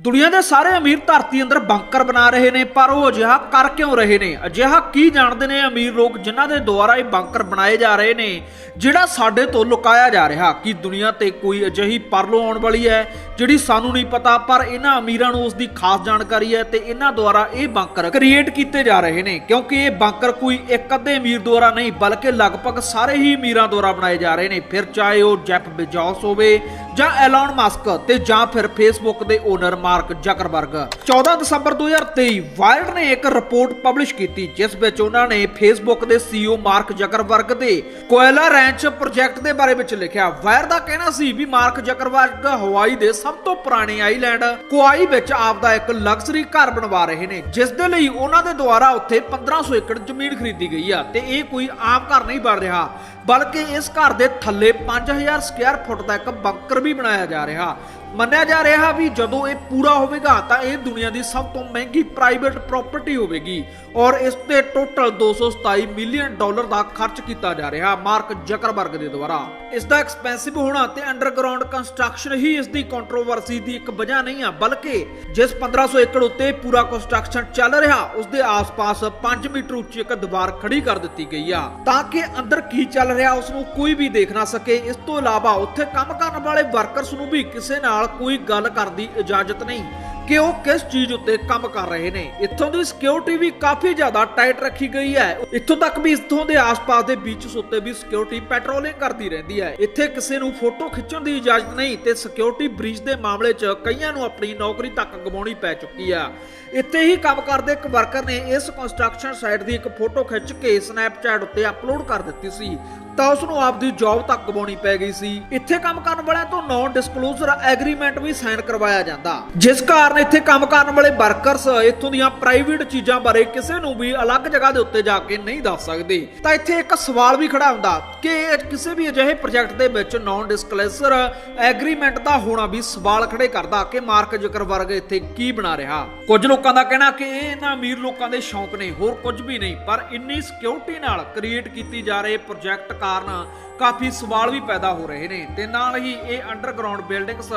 ਦੁਨੀਆ ਦੇ ਸਾਰੇ ਅਮੀਰ ਧਰਤੀ ਅੰਦਰ ਬੰਕਰ ਬਣਾ ਰਹੇ ਨੇ, ਪਰ ਉਹ ਅਜਿਹਾ ਕਰ ਕਿਉਂ ਰਹੇ ਨੇ? ਅਜਿਹਾ ਕੀ ਜਾਣਦੇ ਨੇ ਅਮੀਰ ਲੋਕ ਜਿਨ੍ਹਾਂ ਦੇ ਦੁਆਰਾ ਇਹ ਬੰਕਰ ਬਣਾਏ ਜਾ ਰਹੇ ਨੇ, ਜਿਹੜਾ ਸਾਡੇ ਤੋਂ ਲੁਕਾਇਆ ਜਾ ਰਿਹਾ? ਕਿ ਦੁਨੀਆ ਤੇ ਕੋਈ ਅਜਿਹੀ ਪਰਲੋ ਆਉਣ ਵਾਲੀ ਹੈ ਜਿਹੜੀ ਸਾਨੂੰ ਨਹੀਂ ਪਤਾ, ਪਰ ਇਹਨਾਂ ਅਮੀਰਾਂ ਨੂੰ ਉਸ ਦੀ ਖਾਸ ਜਾਣਕਾਰੀ ਹੈ ਤੇ ਇਹਨਾਂ ਦੁਆਰਾ ਇਹ ਬੰਕਰ ਕ੍ਰੀਏਟ ਕੀਤੇ ਜਾ ਰਹੇ ਨੇ? ਕਿਉਂਕਿ ਇਹ ਬੰਕਰ ਕੋਈ ਇੱਕ ਅੱਧੇ ਅਮੀਰ ਦੁਆਰਾ ਨਹੀਂ, ਬਲਕਿ ਲਗਭਗ ਸਾਰੇ ਹੀ ਅਮੀਰਾਂ ਦੁਆਰਾ ਬਣਾਏ ਜਾ ਰਹੇ ਨੇ। ਫਿਰ ਚਾਹੇ ਉਹ ਜੈਫ ਬੇਜੋਸ ਹੋਵੇ ਜਾਂ ਐਲਨ ਮਸਕ ਤੇ ਜਾਂ ਫਿਰ ਫੇਸਬੁੱਕ ਦੇ ਓਨਰ ਮਾਰਕ ਜ਼ਕਰਬਰਗ 14 ਦਸੰਬਰ 2023 ਵਾਇਰਡ ਨੇ ਇੱਕ ਰਿਪੋਰਟ ਪਬਲਿਸ਼ ਕੀਤੀ, ਜਿਸ ਵਿੱਚ ਉਹਨਾਂ ਨੇ ਫੇਸਬੁੱਕ ਦੇ CEO ਮਾਰਕ ਜ਼ਕਰਬਰਗ ਦੇ ਕੋਇਲਾ ਰੈਂਚ ਪ੍ਰੋਜੈਕਟ ਦੇ ਬਾਰੇ ਵਿੱਚ ਲਿਖਿਆ। ਵਾਇਰ ਦਾ ਕਹਿਣਾ ਸੀ ਵੀ ਮਾਰਕ ਜ਼ਕਰਬਰਗ ਹਵਾਈ ਦੇ ਸਭ ਤੋਂ ਪੁਰਾਣੇ ਆਈਲੈਂਡ ਕੁਆਈ ਵਿੱਚ ਆਪਦਾ ਇੱਕ ਲਗਜ਼ਰੀ ਘਰ ਬਣਵਾ ਰਹੇ ਨੇ, ਜਿਸ ਦੇ ਲਈ ਉਹਨਾਂ ਦੇ ਦੁਆਰਾ ਉੱਥੇ 1500 ਏਕੜ ਜ਼ਮੀਨ ਖਰੀਦੀ ਗਈ ਆ ਤੇ ਇਹ ਕੋਈ ਆਮ ਘਰ ਨਹੀਂ ਬਣ ਰਿਹਾ, ਬਲਕਿ ਇਸ ਘਰ ਦੇ ਥੱਲੇ 5000 ਸਕੁਅਰ ਫੁੱਟ ਦਾ ਇੱਕ ਬੰਕਰ ਵੀ ਬਣਾਇਆ ਜਾ ਰਿਹਾ। ਮੰਨਿਆ ਜਾ ਰਿਹਾ ਵੀ ਜਦੋਂ ਇਹ ਪੂਰਾ ਹੋਵੇਗਾ ਤਾਂ ਇਹ ਦੁਨੀਆ ਦੀ ਸਭ ਤੋਂ ਮਹਿੰਗੀ ਪ੍ਰਾਈਵੇਟ ਪ੍ਰਾਪਰਟੀ ਹੋਵੇਗੀ ਔਰ ਇਸ ਤੇ ਟੋਟਲ 227 ਮਿਲੀਅਨ ਡਾਲਰ ਦਾ ਖਰਚ ਕੀਤਾ ਜਾ ਰਿਹਾ ਮਾਰਕ ਜ਼ਕਰਬਰਗ ਦੇ ਦੁਆਰਾ। ਇਸ ਦਾ ਐਕਸਪੈਂਸਿਵ ਹੋਣਾ ਤੇ ਅੰਡਰਗਰਾਉਂਡ ਕੰਸਟਰਕਸ਼ਨ ਹੀ ਇਸ ਦੀ ਕੰਟਰੋਵਰਸੀ ਦੀ ਇੱਕ ਵਜ੍ਹਾ ਨਹੀਂ ਆ, ਬਲਕਿ ਜਿਸ 1500 ਏਕੜ ਉੱਤੇ ਪੂਰਾ ਕੰਸਟਰਕਸ਼ਨ ਚੱਲ ਰਿਹਾ, ਉਸ ਦੇ ਆਸ-ਪਾਸ 5 ਮੀਟਰ ਉੱਚੀ ਇੱਕ ਦੀਵਾਰ ਖੜੀ ਕਰ ਦਿੱਤੀ ਗਈ ਆ। ਤਾਂ ਕਿ ਅੰਦਰ ਕੀ ਚੱਲ ਰਿਹਾ, ਉਸ ਨੂੰ ਕੋਈ ਵੀ ਦੇਖ ਨਾ ਸਕੇ, ਇਸ ਤੋਂ ਇਲਾਵਾ ਉੱਥੇ ਕੰਮ ਕਰਨ ਵਾਲੇ ਵਰਕਰਸ ਨੂੰ ਵੀ ਕਿਸੇ ਨਾਲ ਕੋਈ ਗੱਲ ਕਰਨ ਦੀ ਇਜਾਜ਼ਤ ਨਹੀਂ ਕਿ ਉਹ ਕਿਸ ਚੀਜ਼ ਉੱਤੇ ਕੰਮ ਕਰ ਰਹੇ ਨੇ। ਇੱਥੋਂ ਦੀ ਸਿਕਿਉਰਿਟੀ ਵੀ ਕਾਫੀ ਜ਼ਿਆਦਾ ਟਾਈਟ ਰੱਖੀ ਗਈ ਹੈ। ਇੱਥੋਂ ਤੱਕ ਵੀ ਇੱਥੋਂ ਦੇ ਆਸ-ਪਾਸ ਦੇ ਬੀਚਸ ਉੱਤੇ ਵੀ ਸਿਕਿਉਰਿਟੀ ਪੈਟਰੋਲਿੰਗ ਕਰਦੀ ਰਹਿੰਦੀ ਹੈ। ਇੱਥੇ ਕਿਸੇ ਨੂੰ ਫੋਟੋ ਖਿੱਚਣ ਦੀ ਇਜਾਜ਼ਤ ਨਹੀਂ ਤੇ ਸਿਕਿਉਰਿਟੀ ਬ੍ਰੀਚ ਦੇ ਮਾਮਲੇ 'ਚ ਕਈਆਂ ਨੂੰ ਆਪਣੀ ਨੌਕਰੀ ਤੱਕ ਗਵਾਉਣੀ ਪੈ ਚੁੱਕੀ ਆ। ਇੱਥੇ ਹੀ ਕੰਮ ਕਰਦੇ ਇੱਕ ਵਰਕਰ ਨੇ ਇਸ ਕੰਸਟਰਕਸ਼ਨ ਸਾਈਟ ਦੀ ਇੱਕ ਫੋਟੋ ਖਿੱਚ ਕੇ ਸਨੈਪਚੈਟ ਉੱਤੇ ਅਪਲੋਡ ਕਰ ਦਿੱਤੀ ਸੀ। ਤਾਂ ਉਸ ਨੂੰ ਆਪਦੀ ਜੌਬ ਤੱਕ ਗਵਾਉਣੀ ਪੈ ਗਈ ਸੀ। ਇੱਥੇ ਕੰਮ ਕਰਨ ਵਾਲਿਆਂ ਤੋਂ ਨੌਨ ਡਿਸਕਲੋਜ਼ਰ ਐਗਰੀਮੈਂਟ ਵੀ ਸਾਈਨ ਕਰਵਾਇਆ ਜਾਂਦਾ। ਜਿਸ ਕਾਰਨ ਇੱਥੇ ਕੰਮ ਕਰਨ ਵਾਲੇ ਵਰਕਰਸ ਇੱਥੋਂ ਦੀਆਂ ਪ੍ਰਾਈਵੇਟ ਚੀਜ਼ਾਂ ਬਾਰੇ ਕਿਸੇ ਨੂੰ ਵੀ ਅਲੱਗ ਜਗ੍ਹਾ ਦੇ ਉੱਤੇ ਜਾ ਕੇ ਨਹੀਂ ਦੱਸ ਸਕਦੇ। ਤਾਂ ਇੱਥੇ ਇੱਕ ਸਵਾਲ ਵੀ ਖੜਾ ਹੁੰਦਾ ਕਿ ਕਿਸੇ ਵੀ ਅਜਿਹੇ ਪ੍ਰੋਜੈਕਟ ਦੇ ਵਿੱਚ ਨੌਨ ਡਿਸਕਲੋਜ਼ਰ ਐਗਰੀਮੈਂਟ ਦਾ ਹੋਣਾ ਵੀ ਸਵਾਲ ਖੜੇ ਕਰਦਾ ਕਿ ਮਾਰਕ ਜ਼ਿਕਰ ਵਰਗ ਇੱਥੇ ਕੀ ਬਣਾ ਰਿਹਾ। ਕੁਝ ਲੋਕਾਂ ਦਾ ਕਹਿਣਾ ਕਿ ਇਹ ਇਹਨਾਂ ਅਮੀਰ ਲੋਕਾਂ ਦੇ ਸ਼ੌਂਕ ਨੇ, ਹੋਰ ਕੁਝ ਵੀ ਨਹੀਂ, ਪਰ ਇੰਨੀ ਸਿਕਿਉਰਿਟੀ ਨਾਲ ਕ੍ਰੀਏਟ ਕੀਤੀ ਜਾ ਰਹੇ ਪ੍ਰੋਜੈਕਟ ਕਾਰਨ ਕਾਫੀ ਸਵਾਲ ਵੀ ਪੈਦਾ ਹੋ ਰਹੇ ਨੇ ਤੇ ਨਾਲ ਹੀ ਇਹ ਅੰਡਰਗਰਾਉਂਡ ਬਿਲਡਿੰਗਸ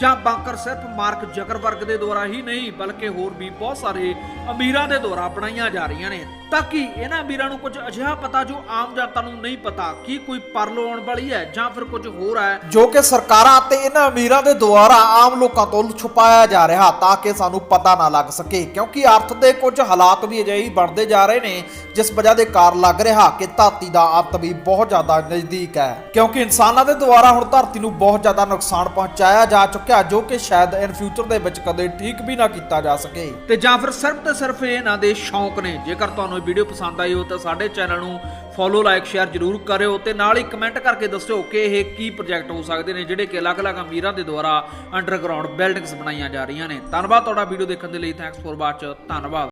ਜਾਂ ਬੰਕਰ ਸਿਰਫ ਮਾਰਕ ਜ਼ਕਰਬਰਗ ਦੇ ਦੁਆਰਾ ਹੀ ਨਹੀਂ, ਬਲਕਿ ਹੋਰ ਵੀ ਬਹੁਤ ਸਾਰੇ ਅਮੀਰਾਂ ਦੇ ਦੁਆਰਾ ਬਣਾਈਆਂ ਜਾ ਰਹੀਆਂ ਨੇ। ਤਾਂ ਕਿ ਇਹਨਾਂ ਅਮੀਰਾਂ ਨੂੰ ਕੁਝ ਅਜਿਹਾ ਪਤਾ ਜੋ ਆਮ ਜਨਤਾ ਨੂੰ ਨਹੀਂ ਪਤਾ ਕਿ ਕੋਈ ਪਰਲੋ ਆਉਣ ਵਾਲੀ ਹੈ ਜਾਂ ਫਿਰ ਕੁਝ ਹੋਰ ਹੈ? ਜੋ ਕਿ ਸਰਕਾਰਾਂ ਅਤੇ ਇਹਨਾਂ ਅਮੀਰਾਂ ਦੇ ਦੁਆਰਾ ਆਮ ਲੋਕਾਂ ਤੋਂ ਛੁਪਾਇਆ ਜਾ ਰਿਹਾ ਤਾਂ ਕਿ ਸਾਨੂੰ ਪਤਾ ਨਾ ਲੱਗ ਸਕੇ, ਕਿਉਂਕਿ ਅਰਥ ਦੇ ਕੁਝ ਹਾਲਾਤ ਵੀ ਅਜਿਹੇ ਬਣਦੇ ਜਾ ਰਹੇ ਨੇ, ਜਿਸ ਵਜ੍ਹਾ ਦੇ ਕਾਰਨ ਲੱਗ ਰਿਹਾ ਕਿ ਧਾਤੀ ਦਾ ਅੰਤ ਵੀ ਬਹੁਤ ਜ਼ਿਆਦਾ ਨਜ਼ਦੀਕ ਹੈ। ਕਿਉਂਕਿ ਇਨਸਾਨਾਂ ਦੇ ਦੁਆਰਾ ਹੁਣ ਧਰਤੀ ਨੂੰ ਬਹੁਤ ਜ਼ਿਆਦਾ ਨੁਕਸਾਨ ਪਹੁੰਚਾਇਆ ਜਾ ਚੁੱਕਿਆ, ਜੋ ਕਿ ਸ਼ਾਇਦ ਇਨ ਫਿਊਚਰ ਦੇ ਵਿੱਚ ਕਦੇ ਠੀਕ ਵੀ ਨਾ ਕੀਤਾ ਜਾ ਸਕੇ। ਤੇ ਜਾਂ ਫਿਰ ਸਿਰਫ ਤੇ ਸਿਰਫ ਇਹਨਾਂ ਦੇ ਸ਼ੌਂਕ ਨੇ। ਜੇਕਰ ਤੁਹਾਨੂੰ ਇਹ ਵੀਡੀਓ ਪਸੰਦ ਆਈ ਹੋ ਤਾਂ ਸਾਡੇ ਚੈਨਲ ਨੂੰ ਫੋਲੋ ਲਾਈਕ ਸ਼ੇਅਰ ਜਰੂਰ ਕਰਿਓ ਤੇ ਨਾਲ ਹੀ ਕਮੈਂਟ ਕਰਕੇ ਦੱਸਿਓ ਕਿ ਇਹ ਕੀ ਪ੍ਰੋਜੈਕਟ ਹੋ ਸਕਦੇ ਨੇ, ਜਿਹੜੇ ਕਿ ਅਲੱਗ-ਅਲੱਗ ਅਮੀਰਾਂ ਦੇ ਦੁਆਰਾ ਅੰਡਰਗਰਾਉਂਡ ਬਿਲਡਿੰਗਸ ਬਣਾਈਆਂ ਜਾ ਰਹੀਆਂ ਨੇ। ਧੰਨਵਾਦ ਤੁਹਾਡਾ ਵੀਡੀਓ ਦੇਖਣ ਦੇ ਲਈ। ਥੈਂਕਸ ਫॉर ਵਾਚ ਧੰਨਵਾਦ।